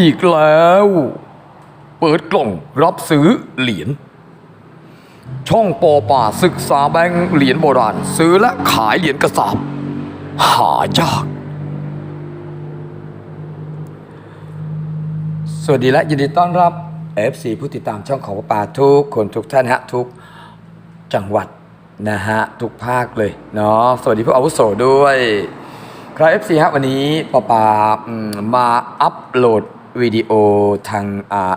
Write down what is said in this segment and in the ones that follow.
อีกแล้ว เปิดกล่องรับซื้อเหรียญ ช่องปอป่าศึกษาแบงค์เหรียญโบราณ ซื้อและขายเหรียญกระสาบหายาก สวัสดีและยินดีต้อนรับ FC ผู้ติดตามช่องของปอป่าทุกคนทุกท่านฮะทุกจังหวัดนะฮะ ทุกภาคเลยเนาะสวัสดีผู้อาวุโสด้วย ครับ FC ฮะวันนี้ปอป่ามมาอัปโหลด วิดีโอทาง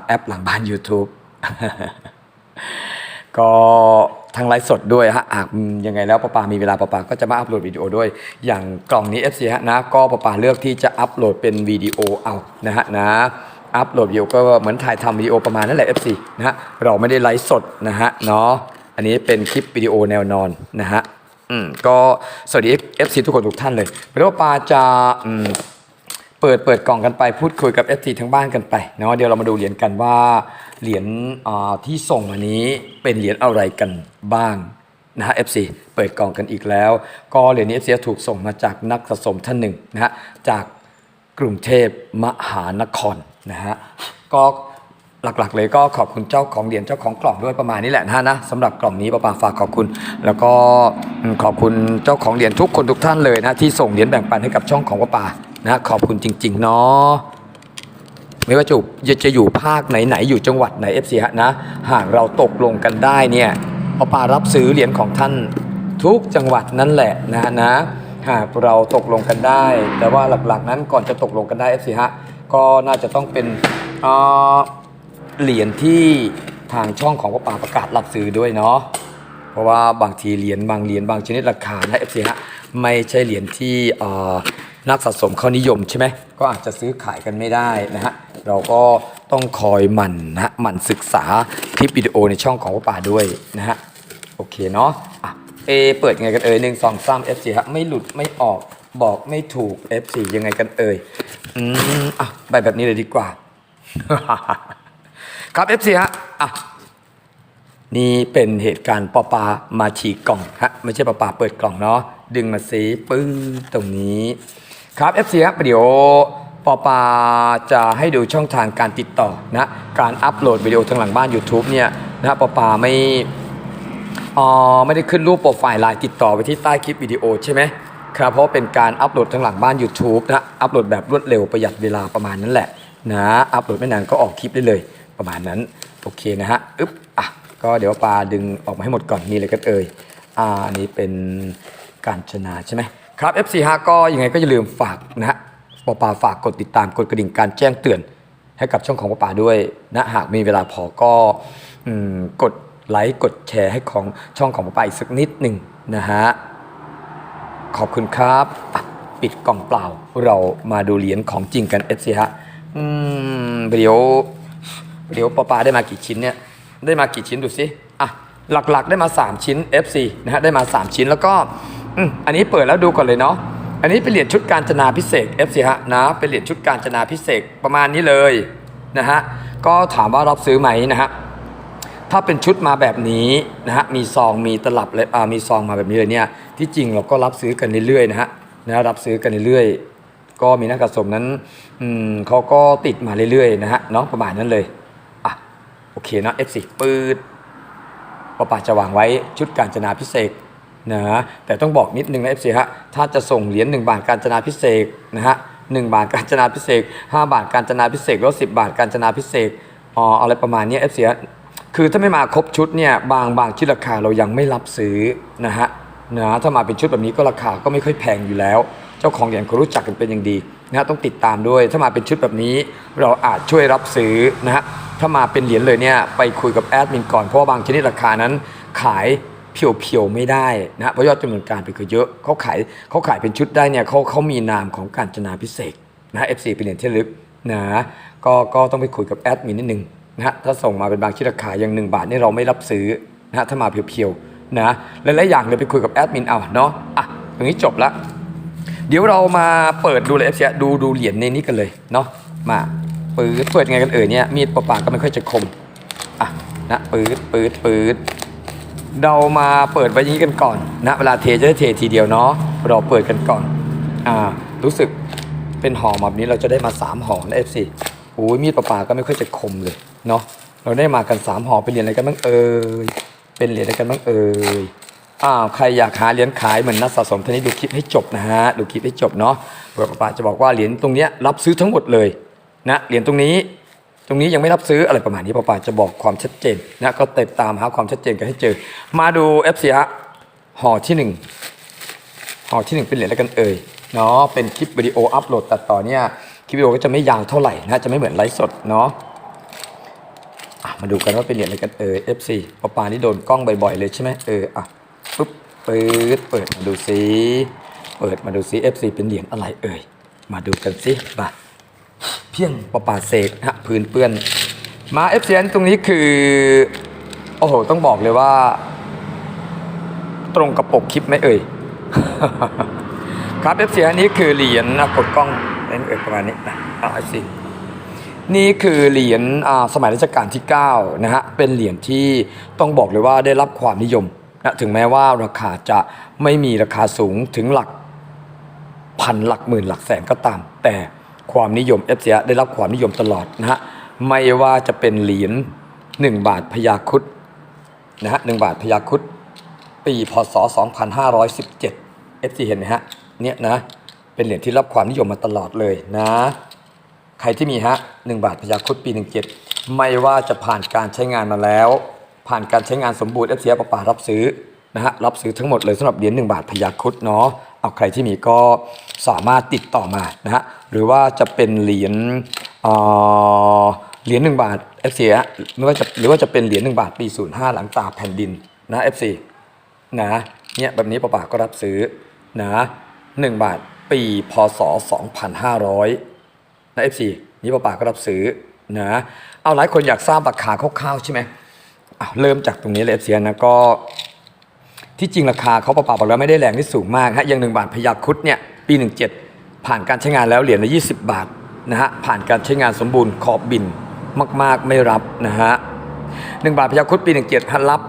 แอปหลังบ้าน YouTube ก็ทางไลฟ์สดด้วยฮะหากอืมยังไงแล้วปอปามีเวลาปอปาก็จะมาอัปโหลดวิดีโอด้วย อย่างกล่องนี้ FC ฮะนะ ก็ปอปาเลือกที่จะอัปโหลดเป็นวิดีโอเอานะฮะนะ อัปโหลดวิดีโอก็เหมือนถ่ายทำวิดีโอประมาณนั่นแหละ FC นะฮะ เราไม่ได้ไลฟ์สดนะฮะเนาะ อันนี้เป็นคลิปวิดีโอแนวนอนนะฮะ อืม ก็สวัสดี FC ทุกคนทุกท่านเลยเพราะว่าปาจะอืม เปิดเปิดกล่องกันไปพูดคุยกับ FC ทั้งบ้านกันไปเนาะเดี๋ยวเรามาดูเหรียญกันว่าเหรียญที่ส่งมานี้เป็นเหรียญอะไรกันบ้างนะฮะ FC เปิดกล่องกันอีกแล้ว ก็เหรียญนี้ FC ถูกส่งมาจากนักสะสมท่านหนึ่งนะฮะจากกรุงเทพมหานครนะฮะก็หลักๆ เลยก็ขอบคุณเจ้าของเหรียญเจ้าของกล่องด้วยประมาณนี้แหละนะนะสำหรับกล่องนี้ป้าปาฝากขอบคุณ แล้วก็ขอบคุณเจ้าของเหรียญทุกคนทุกท่านเลยนะที่ส่งเหรียญแบ่งปันให้กับช่องของป้าปา นะขอบคุณจริง ๆ เนาะไม่ว่าจะจะอยู่ภาคไหนๆอยู่จังหวัดไหน FC ฮะนะ หากเราตกลงกันได้เนี่ยป้าปารับซื้อเหรียญของท่านทุกจังหวัดนั่นแหละนะนะหากเราตกลงกันได้ แต่ว่าหลักๆนั้นก่อนจะตกลงกันได้ FC ฮะก็น่าจะต้องเป็นเอ่อเหรียญที่ทางช่องของป้าปาประกาศรับซื้อด้วยเนาะเพราะว่าบางทีเหรียญบางเหรียญบางชนิดราคานะ FC ฮะไม่ใช่เหรียญที่เอ่อ นักสะสมเขานิยมใช่ไหมก็อาจจะซื้อขายกันไม่ได้นะฮะเราก็ต้องคอยหมั่นนะฮะหมั่นศึกษาคลิปวิดีโอในช่องของป่าด้วยนะฮะโอเคเนาะอะเอเปิดยังไงกันเอ่ยหนึ่งสองสาม F4 ฮะไม่หลุดไม่ออกบอกไม่ถูก F4 ยังไงกันเอ่ย อืม อะ ไปแบบนี้เลยดีกว่า ครับ F4 ฮะ อะ นี่เป็นเหตุการณ์ปอปามาฉีกกล่องฮะ ไม่ใช่ปอปาเปิดกล่องเนาะ ดึงมาซีปึ้งตรงนี้ ครับ FC ครับเดี๋ยวปอปาจะให้ดูช่องทางการติดต่อนะการอัปโหลดวิดีโอทางหลังบ้าน YouTube เนี่ยนะปอปาไม่อ๋อไม่ได้ขึ้นรูปโปรไฟล์ไลน์ติดต่อไปที่ใต้คลิปวิดีโอใช่ไหมครับเพราะเป็นการอัปโหลดทางหลังบ้าน YouTube นะอัปโหลดแบบรวดเร็วประหยัดเวลาประมาณนั้นแหละนะอัปโหลดไม่นานก็ออกคลิปได้เลยประมาณนั้นโอเคนะฮะอึ๊บอะก็เดี๋ยวปลาดึงออกมาให้หมดก่อนมีอะไรกันเอ่ยอ่าอันนี้เป็นการชนะใช่ไหม ครับ FC ฮะก็ยังไงก็อย่าลืมฝากนะฮะปอปาฝากกดติดตามกดกระดิ่งการแจ้งเตือน ให้กับช่องของปอปาด้วยนะหากมีเวลาพอก็อกดไลค์กดแชร์ให้ของช่องของปอปาอีกสักนิดหนึ่งนะฮะขอบคุณครับปิดกล่องเปล่าเรามาดูเหรียญของจริงกัน FC ฮะอืมเดี๋ยวเดี๋ยวปอปาได้มากี่ชิ้นเนี่ยได้มากี่ชิ้นดูสิอะหลักๆได้มา 3 ชิ้น FC นะฮะได้มา 3 ชิ้นแล้วก็ อืมอันนี้เปิดแล้วดูก่อนเลยเนาะอันนี้เป็นเหรียญชุดการจนาพิเศษ FC ฮะนะเป็นเหรียญชุดการจนาพิเศษประมาณนี้เลยนะฮะก็ถามว่ารับซื้อไหมนะฮะถ้าเป็นชุดมาแบบนี้นะฮะมีซองมีตลับเลยอ่ามีซองมาแบบนี้เลยเนี่ยที่จริงเราก็รับซื้อกันเรื่อยๆนะฮะนะรับซื้อกันเรื่อยๆ ก็มีนักสะสมนั้นอืมเขาก็ติดมาเรื่อยๆนะฮะเนาะประมาณนั้นเลยอะโอเคเนาะ F10 ปืดปะปาจะวางไว้ชุดการจนาพิเศษ นะฮะแต่ต้องบอกนิดนึงนะ F10 ฮะถ้าจะส่งเหรียญ1บาทการจนาพิเศษนะฮะหนึ่งบาทการจนาพิเศษก5บาทการจนาพิเศษกลด10บาทการจนาพิเศษอ๋ออะไรประมาณนี้ F10 ฮะคือถ้าไม่มาครบชุดเนี่ยบางบางที่ราคาเรายังไม่รับซื้อนะฮะนะถ้ามาเป็นชุดแบบนี้ก็ราคาก็ไม่ค่อยแพงอยู่แล้ว เจ้าของเหรียญเขารู้จักกันเป็นอย่างดีนะฮะต้องติดตามด้วย ถ้ามาเป็นชุดแบบนี้เราอาจช่วยรับซื้อนะฮะถ้ามาเป็นเหรียญเลยเนี่ยไปคุยกับแอดมินก่อนเพราะว่าบางชนิดราคานั้นขาย เพียวๆไม่ได้นะเพราะยอดจำนวนการไปคือเยอะเขาขายเขาขายเป็นชุดได้เนี่ยเขาเขามีนามของการจนาพิเศษนะ FC เป็นเหรียญที่ลึกนะก็ก็ต้องไปคุยกับแอดมินนิดนึงนะถ้าส่งมาเป็นบางชนิดราคาอย่างหนึ่งบาทนี่เราไม่รับซื้อนะถ้ามาเพียวๆนะหลายๆอย่างเลยไปคุยกับแอดมินเอาเนาะอะตรงนี้จบละเดี๋ยวเรามาเปิดดูเลยเอฟซีดูดูเหรียญในนี้กันเลยเนาะมาปืดเปิดยังไงกันเอ่ยเนี่ยมีดปปากก็ไม่ค่อยจะคมอะนะปืดปืดปืด เรามาเปิดไว้อย่างนี้กันก่อนนะเวลาเทจะได้เททีเดียวเนาะเราเปิดกันก่อนอ่ารู้สึกเป็นห่อแบบนี้เราจะได้มา3ห่อนะเอฟซีโอ้ยมีดปลาปาก็ไม่ค่อยจะคมเลยเนาะเราได้มากันสามห่อเป็นเหรียญอะไรกันบ้างเอ่ยเป็นเหรียญอะไรกันบ้างเอ่ยอ้าวใครอยากหาเหรียญขายเหมือนนักสะสมท่านนี้ดูคลิปให้จบนะฮะดูคลิปให้จบเนาะเผื่อปลาปาจะบอกว่าเหรียญตรงเนี้ยรับซื้อทั้งหมดเลยนะเหรียญตรงนี้ ตรงนี้ยังไม่รับซื้ออะไรประมาณนี้ปลาปาจะบอกความชัดเจนนะก็ติดตามหาความชัดเจนกันให้เจอ มาดู FC ฮะห่อที่หนึ่งห่อที่หนึ่งเป็นเหรียญอะไรกันเอ่ยเนาะเป็นคลิปวิดีโออัปโหลดตัดต่อเนี่ยคลิปวิดีโอก็จะไม่ยาวเท่าไหร่นะจะไม่เหมือนไลฟ์สดเนาะมาดูกันว่าเป็นเหรียญอะไรกันเอ่ย FC ปะปานี่โดนกล้องบ่อยๆเลยใช่ไหมเอออะปุ๊บปื๊ดเปิดมาดูซิเปิดมาดูซิ FC เป็นเหรียญอะไรเอ่ยมาดูกันสิมา เพียงประปาเศษฮะพื้นเปื้อนมา FC ตรงนี้คือ โอ้โห ต้องบอกเลยว่า ตรงกับปกคลิปไหมเอ่ย ครับ FC อันนี้คือเหรียญนะกดกล้องเล่นเอ่ยประมาณนี้นะเอาสินี่คือเหรียญอ่าสมัยรัชกาลที่ 9 นะฮะ เป็นเหรียญที่ต้องบอกเลยว่าได้รับความนิยมนะถึงแม้ว่าราคาจะไม่มีราคาสูงถึงหลักพันหลักหมื่นหลักแสนก็ตาม แต่ ความนิยม f อได้รับความนิยมตลอดนะฮะไม่ว่าจะเป็นเหรียญ1 บาทพญาคุดนะฮะหบาทพญาคุดปีพศ 2517 FC เห็นไหมฮะเนี่ยนะเป็นเหรียญที่รับความนิยมมาตลอดเลยนะ ใครที่มีฮะ1บาทพยาคุดปี 17 ไม่ว่าจะผ่านการใช้งานมาแล้ว ผ่านการใช้งานสมบูรณ์ FC ปะปารับซื้อนะฮะรับซื้อทั้งหมดเลยสำหรับเหรียญ1บาทพยาคุดเนาะ เอาใครที่มีก็สามารถติดต่อมานะฮะหรือว่าจะเป็นเหรียญเอ่อเหรียญ1บาท FC ฮะไม่ว่าจะหรือว่าจะเป็นเหรียญ1บาทปี 05 หลังตาแผ่นดินนะ FC นะเนี่ยแบบนี้ปะปาก็รับซื้อนะ1บาทปีพศ 2500 นะ FC นี่ป้าป่าก็รับซื้อนะเอาหลายคนอยากทราบราคาคร่าวๆใช่ไหมอ้าเริ่มจากตรงนี้เลย FC นะก็ ที่จริงราคาเขาป้าป่าบอกแล้วไม่ได้แรงที่สูงมากฮะอย่างหนึ่งบาทพยาครุดเนี่ยปี 17 ผ่านการใช้งานแล้วเหรียญละ20 บาทนะฮะผ่านการใช้งานสมบูรณ์ขอบบินมากๆไม่รับนะฮะหนึ่งบาทพยาครุดปี 17พันรับ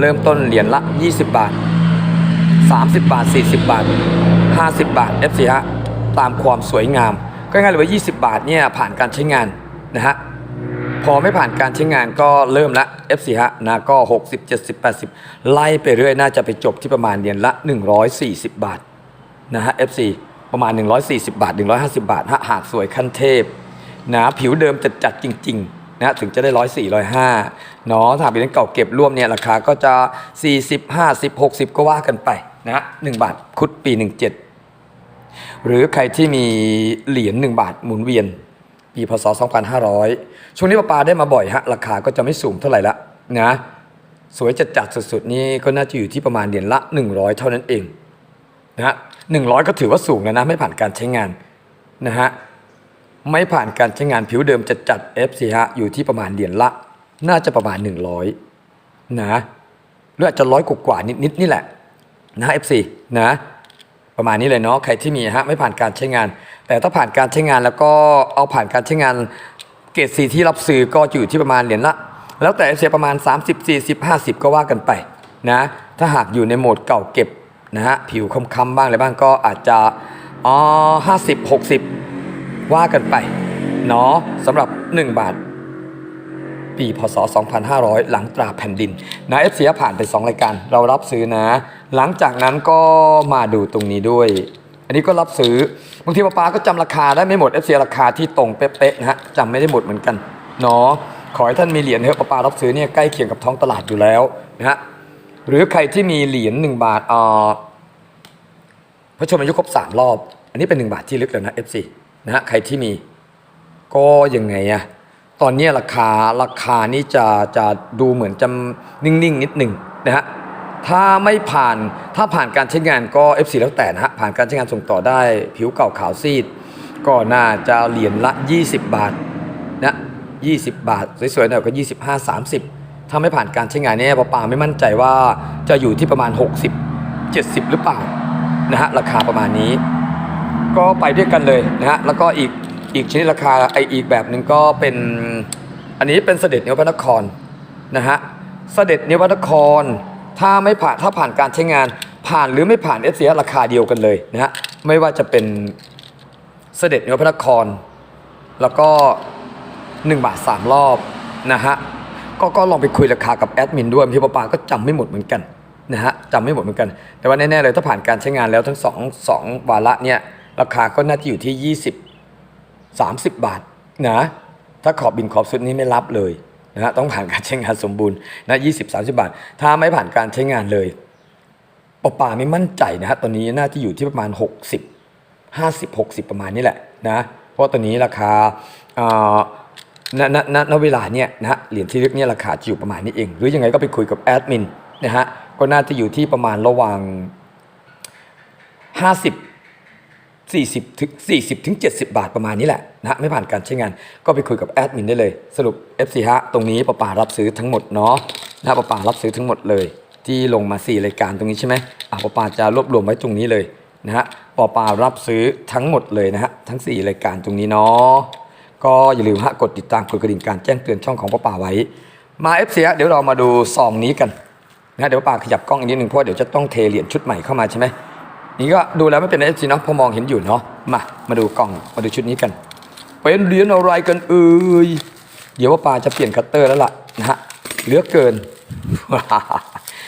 เริ่มต้นเหรียญละ 20 บาท 30 บาท 40 บาท 50 บาท FC ฮะตามความสวยงามก็ง่ายเลยว่า 20 บาทเนี่ยผ่านการใช้งานนะฮะ พอไม่ผ่านการใช้งานก็เริ่มละ FC ฮะนะก็ 60 70 80 ไล่ไปเรื่อยน่าจะไปจบที่ประมาณเหรียญละ 140 บาทนะฮะ FC ประมาณ 140 บาท 150 บาทฮะหากสวยขั้นเทพนะผิวเดิมจัดจัดจริง ๆนะถึงจะได้104 105เนาะถ้าเป็นเก่าเก็บร่วมเนี่ยราคาก็จะ40 50 60ก็ว่ากันไปนะฮะ1บาทคุดปี17หรือใครที่มีเหรียญ1บาทหมุนเวียนปีพศ2500 ช่วงนี้ปลาปาได้มาบ่อยฮะ ราคาก็จะไม่สูงเท่าไหร่ละนะสวยจัดจัดสุดๆนี่ก็น่าจะอยู่ที่ประมาณเหรียญละ 100 เท่านั้นเองนะฮะ100ก็ถือว่าสูงแล้วนะไม่ผ่านการใช้งานนะฮะไม่ผ่านการใช้งานผิวเดิมจัดจัดๆ FC ฮะอยู่ที่ประมาณเหรียญละ น่าจะประมาณ 100นะหรืออาจจะร้อยกว่าๆนิดนี่แหละนะ FC นะประมาณนี้เลยเนาะใครที่มีฮะไม่ผ่านการใช้งาน แต่ถ้าผ่านการใช้งานแล้วก็เอาผ่านการใช้งาน เกรดสีที่รับซื้อก็อยู่ที่ประมาณเหรียญละ แล้วแต่เสียประมาณ 30 40 50 ก็ว่ากันไปนะถ้าหากอยู่ในโหมดเก่าเก็บนะฮะผิวค้ำๆบ้างอะไรบ้างก็อาจจะอ๋อ50 60ว่ากันไปเนาะสำหรับ 1 บาท ปีพศ 2500 หลังตราแผ่นดินนะเอฟซีผ่านไป 2 รายการเรารับซื้อนะ หลังจากนั้นก็มาดูตรงนี้ด้วย อันนี้ก็รับซื้อบางทีป้าปาก็จำราคาได้ไม่หมดเอฟซีราคาที่ตรงเป๊ะๆนะฮะจำไม่ได้หมดเหมือนกันเนาะขอให้ท่านมีเหรียญเถอะป้าปารับซื้อเนี่ยใกล้เคียงกับท้องตลาดอยู่แล้วนะฮะหรือใครที่มีเหรียญ1บาทเอ่อพระชนมายุครบสามรอบ อันนี้เป็นหนึ่งบาทที่ลึกแล้วนะ FC นะฮะใครที่มีก็ยังไงอะตอนนี้ราคาราคานี่จะจะดูเหมือนจะนิ่งๆนิดหนึ่งนะฮะ ถ้าไม่ผ่านถ้าผ่านการใช้งานก็ FC แล้วแต่นะฮะผ่านการใช้งานส่งต่อได้ผิวเก่าขาวซีด ก็น่าจะเหรียญละ 20 บาทนะ20 บาท สวยๆหน่อยก็ 25 30 ถ้าไม่ผ่านการใช้งานเนี่ยปาปาไม่มั่นใจว่าจะอยู่ที่ประมาณ 60 70 หรือเปล่านะฮะราคาประมาณนี้ ก็ไปด้วยกันเลยนะฮะแล้วก็อีกอีกชนิดราคาไออีกแบบหนึ่งก็เป็นอันนี้เป็นเสด็จเนวพระนครนะฮะเสด็จเนวพระนคร ถ้าไม่ผ่านถ้าผ่านการใช้งาน ผ่านหรือไม่ผ่านเอสเสียราคาเดียวกันเลยนะฮะไม่ว่าจะเป็นเสด็จเนวพระนคร แล้วก็ 1 บาท 3 รอบนะฮะก็ก็ลองไปคุยราคากับแอดมินด้วยพี่ปอปาก็จำไม่หมดเหมือนกันนะฮะจำไม่หมดเหมือนกัน แต่ว่าแน่ๆเลยถ้าผ่านการใช้งานแล้วทั้งสองสองวาระเนี่ยราคาก็น่าจะอยู่ที่ 20 30 บาทนะถ้าขอบบินขอบสุดนี้ไม่รับเลย นะฮะต้องผ่านการใช้งานสมบูรณ์นะ20 30บสาสิบาท ถ้าไม่ผ่านการใช้งานเลยปอปาไม่มั่นใจนะฮะตอนนี้น่าจะอยู่ที่ประมาณ 60 50 60 ประมาณนี้แหละนะเพราะตอนนี้ราคาเอ่อณณณณเวลาเนี่ยนะฮะเหรียญที่ลึกเนี่ยราคาจะอยู่ประมาณนี้เอง หรือยังไงก็ไปคุยกับแอดมินนะฮะก็น่าจะอยู่ที่ประมาณระหว่าง 50 40ถึง40ถึง70 บาทประมาณนี้แหละนะไม่ผ่านการใช้งานก็ไปคุยกับแอดมินได้เลย สรุป FC ฮะตรงนี้ปะป่ารับซื้อทั้งหมดเนาะนะฮะปะป่ารับซื้อทั้งหมดเลย ที่ลงมา 4 รายการตรงนี้ใช่ไหมอะปะป่าจะรวบรวมไว้ตรงนี้เลยนะฮะปะป่ารับซื้อทั้งหมดเลยนะฮะทั้ง 4 รายการตรงนี้เนาะก็อย่าลืมฮะกดติดตามกดกระดิ่งการแจ้งเตือนช่องของปะป่าไว้ มา FC ฮะเดี๋ยวเรามาดูซองนี้กันนะเดี๋ยวปะป่าขยับกล้องอีกนิดนึงเพราะเดี๋ยวจะต้องเทเหรียญชุดใหม่เข้ามาใช่ไหม นี่ก็ดูแล้วไม่เป็นเอฟซีเนาะพอมองเห็นอยู่เนาะมามาดูกล่องมาดูชุดนี้กันเป็นเหรียญอะไรกันเอ่ยเดี๋ยวว่าปาจะเปลี่ยนคัตเตอร์แล้วล่ะนะฮะเหลือกเกิน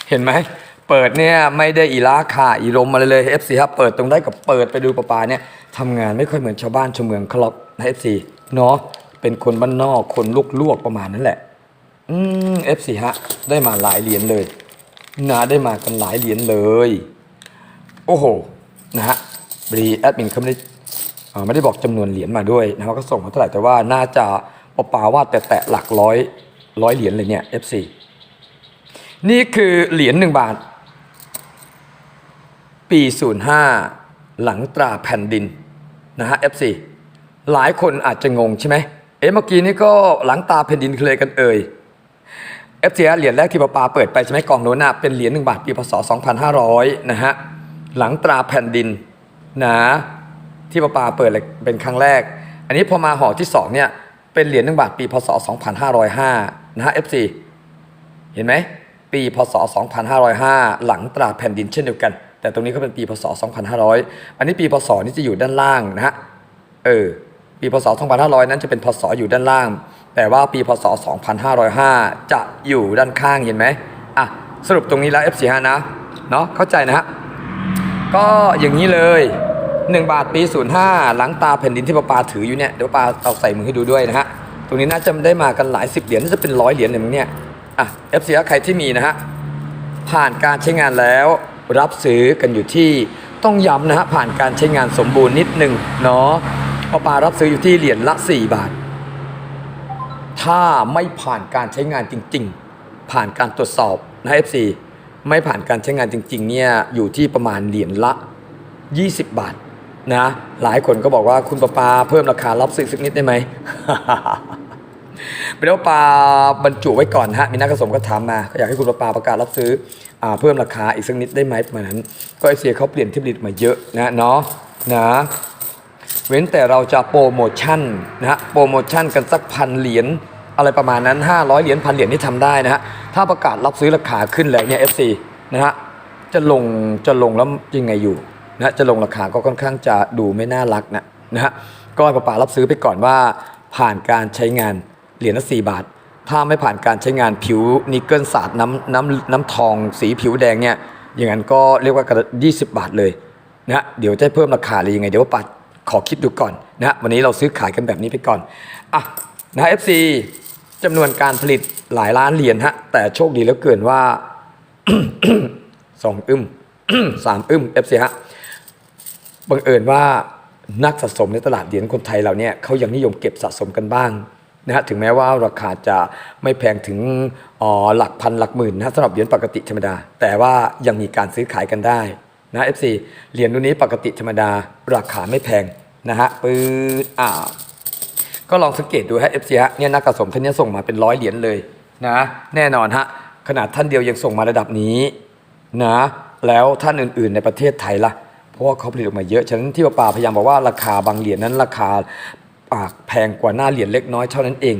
เห็นไหมเปิดเนี่ยไม่ได้อีลาค่าอีลมมาเลยเลยเอฟซีครับเปิดตรงได้กับเปิดไปดูปลาปาเนี่ยทำงานไม่ค่อยเหมือนชาวบ้านชาวเมืองเขาหรอกนะเอฟซีเนาะเป็นคนบ้านนอกคนลวกๆประมาณนั้นแหละ อืมเอฟซีฮะได้มาหลายเหรียญเลยนะได้มากันหลายเหรียญเลย โอ้โห นะฮะบรีแอดมินเขาไม่ได้ไม่ได้บอกจำนวนเหรียญมาด้วยนะว่าก็ส่งมาเท่าไหร่แต่ว่าน่าจะปปาว่าแต่แตะหลักร้อยร้อยเหรียญเลยเนี่ย FC นี่คือเหรียญหนึ่งบาท ปี 05 หลังตราแผ่นดิน นะฮะ FC หลายคนอาจจะงงใช่ไหมเอ๊ะเมื่อกี้นี้ก็หลังตาแผ่นดินคืออะไรกันเอ่ย FT เหรียญแรกที่ปาปาเปิดไปใช่ไหมกล่องโน้นน่ะเป็นเหรียญหนึ่งบาทปีพศ 2500 นะฮะ หลังตราแผ่นดินนะที่ปาปาเปิดเป็นครั้งแรก อันนี้พอมาห่อที่สองเนี่ยเป็นเหรียญหนึ่งบาทปีพศ 2505 นะฮะ FC เห็นไหมปีพศ 2505 หลังตราแผ่นดินเช่นเดียวกัน แต่ตรงนี้ก็เป็นปีพศ 2500 อันนี้ปีพศนี่จะอยู่ด้านล่างนะฮะเออปีพศ 2500 นั้นจะเป็นพศอยู่ด้านล่าง แต่ว่าปีพศ 2505 จะอยู่ด้านข้างเห็นไหมอะสรุปตรงนี้แล้ว F45 นะเนาะเข้าใจนะฮะ ก็อย่างนี้เลย 1 บาทปี 05 หลังตาแผ่นดินที่ปาปาถืออยู่เนี่ยเดี๋ยวปาเอาใส่มือให้ดูด้วยนะฮะ ตรงนี้น่าจะได้มากันหลายสิบเหรียญน่าจะเป็นร้อยเหรียญเลยมั้งเนี่ยอะ F45 ใครที่มีนะฮะ ผ่านการใช้งานแล้วรับซื้อกันอยู่ที่ต้องย้ำนะฮะผ่านการใช้งานสมบูรณ์นิดหนึ่งเนาะปอปารับซื้ออยู่ที่เหรียญละ 4 บาท ถ้าไม่ผ่านการใช้งานจริง ๆ ผ่านการตรวจสอบนะ FC ไม่ผ่านการใช้งานจริงๆเนี่ยอยู่ที่ประมาณเหรียญละ 20 บาทนะหลายคนก็บอกว่าคุณปอปาเพิ่มราคารับซื้อสักนิดได้ไหมเป็นว่าปลาบรรจุไว้ก่อนฮะมีนักผสมก็ถามมาก็อยากให้คุณปลาปลาประกาศรับซื้ออเพิ่มราคาอีกสักนิดได้ไหมประมาณนั้น ก็ไอเสียเขาเปลี่ยนที่ผลิตมาเยอะนะเนาะนะเว้นแต่เราจะโปรโมชั่นนะฮะโปรโมชั่นกันสักพันเหรียญอะไรประมาณนั้น 500 เหรียญพันเหรียญที่ทำได้นะฮะ ถ้าประกาศรับซื้อราคาขึ้นแล้วเนี่ย FC นะฮะจะลงจะลงแล้วยังไงอยู่นะจะลงราคาก็ค่อนข้างจะดูไม่น่ารักนะนะฮะก็ประปารับซื้อไปก่อนว่า ผ่านการใช้งานเหรียญละ4บาท ถ้าไม่ผ่านการใช้งานผิวนิกเกิลสาดน้ำน้ำน้ำทองสีผิวแดงเนี่ยอย่างนั้นก็เรียกว่ากระ20บาทเลยนะฮะเดี๋ยวจะเพิ่มราคาหรือยังไงเดี๋ยวว่ปัดขอคิดดูก่อนนะฮะวันนี้เราซื้อขายกันแบบนี้ไปก่อนอะนะ FC จำนวนการผลิตหลายล้านเหรียญฮะ แต่โชคดีเหลือเกินว่าสองอึมสามอึม FC ฮะบังเอิญว่านักสะสมในตลาดเหรียญคนไทยเราเนี่ยเขายังนิยมเก็บสะสมกันบ้างนะฮะถึงแม้ว่าราคาจะไม่แพงถึงอ๋อหลักพันหลักหมื่นนะสำหรับเหรียญปกติธรรมดา แต่ว่ายังมีการซื้อขายกันได้นะ FC เหรียญรุ่นนี้ปกติธรรมดา ราคาไม่แพงนะฮะปื๊ดอ่า ก็ลองสังเกตดูฮะ FC ฮะเนี่ยนักสะสมท่านนี้ส่งมาเป็นร้อยเหรียญเลยนะ แน่นอนฮะขนาดท่านเดียวยังส่งมาระดับนี้นะ แล้วท่านอื่น ๆ ในประเทศไทยล่ะ เพราะว่าเขาผลิตออกมาเยอะ ฉะนั้นที่ป้าปาพยายามบอกว่าราคาบางเหรียญนั้นราคาอ่าแพงกว่าหน้าเหรียญเล็กน้อยเท่านั้นเอง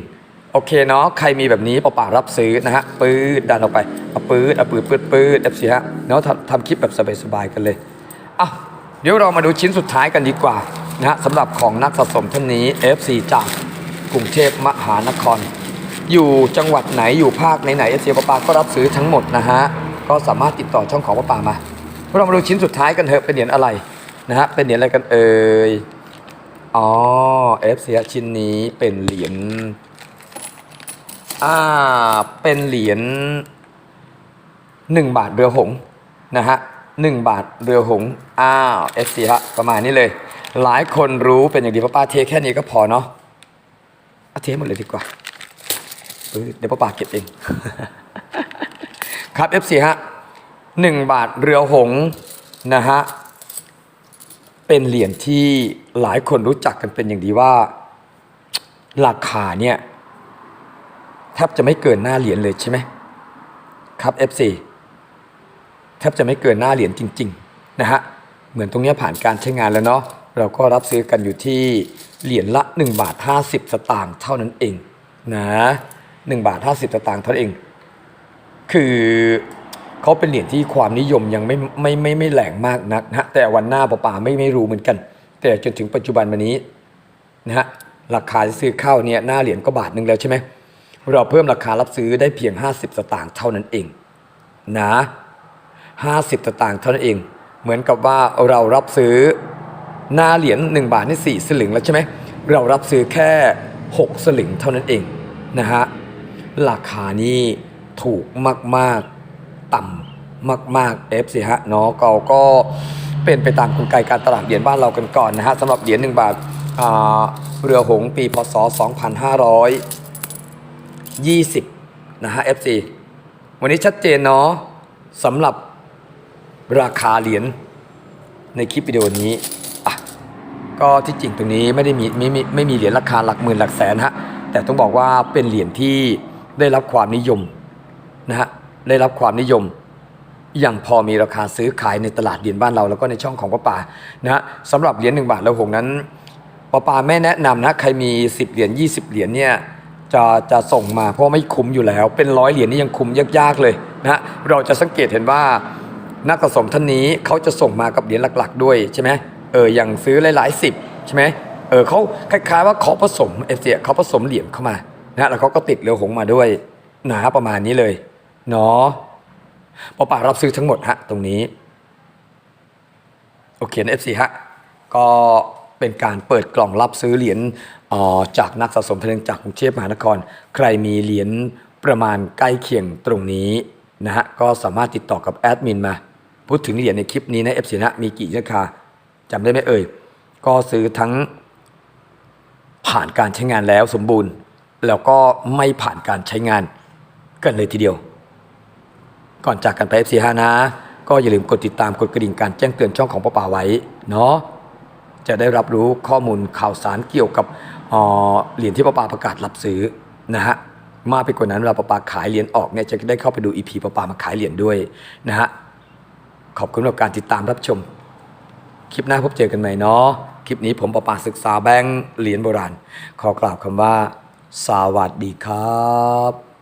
โอเคเนาะใครมีแบบนี้ป้าปารับซื้อนะฮะปืดดันออกไปเอาปืดเอาปืดปืดปื๊ด FC ฮะเนาะทำทำคลิปแบบสบายๆกันเลยอะเดี๋ยวเรามาดูชิ้นสุดท้ายกันดีกว่า นะฮะสำหรับของนักสะสมท่านนี้ FC จากกรุงเทพมหานคร อยู่จังหวัดไหนอยู่ภาคไหนๆเอฟซีปะปาก็รับซื้อทั้งหมดนะฮะก็สามารถติดต่อช่องของปะปามาเรามาดูชิ้นสุดท้ายกันเถอะเป็นเหรียญอะไรนะฮะเป็นเหรียญอะไรกันเอ่ยอ๋อเอฟซีชิ้นนี้เป็นเหรียญอ่าเป็นเหรียญหนึ่งบาทเรือหงนะฮะหนึ่งบาทเรือหงอ้าวเอฟซีฮะประมาณนี้เลย หลายคนรู้เป็นอย่างดีป้าป้าเทแค่นี้ก็พอเนาะเอาเทหมดเลยดีกว่าเดี๋ยวป้าป่าเก็บเอง ครับ F4 ฮะหนึ่งบาทเรือหงนะฮะเป็นเหรียญที่หลายคนรู้จักกันเป็นอย่างดีว่า ราคาเนี่ยแทบจะไม่เกินหน้าเหรียญเลยใช่ไหมครับ F4 แทบจะไม่เกินหน้าเหรียญจริง ๆ นะฮะ เหมือนตรงนี้ผ่านการใช้งานแล้วเนาะ เราก็รับซื้อกันอยู่ที่เหรียญละ 1 บาท 50 สตางค์เท่านั้นเองนะ1บาท 50 สตางค์เท่านั้นเอง คือเขาเป็นเหรียญที่ความนิยมยังไม่ไม่ไม่ไม่แหลงมากนักนะแต่วันหน้าป่าไม่ไม่รู้เหมือนกัน แต่จนถึงปัจจุบันวันนี้นะฮะราคาที่ซื้อเข้าเนี่ยหน้าเหรียญก็บาทหนึ่งแล้วใช่ไหมเราเพิ่มราคารับซื้อได้เพียง 50 สตางค์เท่านั้นเองนะ50 สตางค์เท่านั้นเอง เหมือนกับว่าเรารับซื้อ หน้าเหรียญ1บาทนี่4สลึงแล้วใช่ไหมเรารับซื้อแค่ 6 สลึงเท่านั้นเองนะฮะราคานี้ถูกมาก ๆ ต่ำมาก ๆ F สิฮะเนาะเราก็เป็นไปตามกลไกการตลาดเหรียญบ้านเรากันก่อนนะฮะสำหรับเหรียญ1บาทาเรือหงปีพศ 2520 นะฮะ FC วันนี้ชัดเจนเนาะสำหรับราคาเหรียญในคลิปวิดีโอนี้ ก็ที่จริงตรงนี้ไม่ได้มีไม่ไมีไม่มีเหรียญราคาหลักหมื่นหลักแสนฮะแต่ต้องบอกว่าเป็นเหรียญที่ได้รับความนิยมนะฮะได้รับความนิยมอย่างพอมีราคาซื้อขายในตลาดเหรียญบ้านเรา แล้วก็ในช่องของป้าป่านะฮะสำหรับเหรียญหนึ่งบาทแล้วหงนั้นป้าป่าไม่แนะนำนะใครมี 10 เหรียญ20 เหรียญเนี่ยจะจะส่งมาเพราะไม่คุ้มอยู่แล้ว เป็นร้อยเหรียญนี่ยังคุ้มยากๆเลยนะเราจะสังเกตเห็นว่านักสะสมท่านนี้เขาจะส่งมากับเหรียญหลัก ๆ ด้วยใช่ไหม เอออย่างซื้อหลายๆสิบใช่ไหมเออเขาคล้ายๆว่าเขาผสมเอฟเซียเขาผสมเหรียญเข้ามานะแล้วเขาก็ติดเรือหงมาด้วยหนาประมาณนี้เลยเนาะปอป่ารับซื้อทั้งหมดฮะตรงนี้ โอเคนะ FC ฮะก็เป็นการเปิดกล่องรับซื้อเหรียญอ่อจากนักสะสมเพลงจากกรุงเทพมหานคร ใครมีเหรียญประมาณใกล้เคียงตรงนี้นะฮะก็สามารถติดต่อกับแอดมินมา พูดถึงเหรียญในคลิปนี้นะ FC นะมีกี่ราคา จำได้ไหมเอ่ย ก็ซื้อทั้งผ่านการใช้งานแล้วสมบูรณ์ แล้วก็ไม่ผ่านการใช้งานกันเลยทีเดียว ก่อนจากกันไป F45 นะ ก็อย่าลืมกดติดตามกดกระดิ่งการแจ้งเตือนช่องของป้าป่าไว้เนาะจะได้รับรู้ข้อมูลข่าวสารเกี่ยวกับเหรียญที่ป้าป่าประกาศรับซื้อนะฮะมากไปกว่านั้นเวลาป้าป่าขายเหรียญออกเนี่ยจะได้เข้าไปดู EP ป้าป่ามาขายเหรียญด้วยนะฮะขอบคุณสำหรับการติดตามรับชม คลิปหน้าพบเจอกันใหม่เนาะ คลิปนี้ผมประปาศึกษาแบงค์เหรียญโบราณ ขอกล่าวคำว่า สวัสดีครับ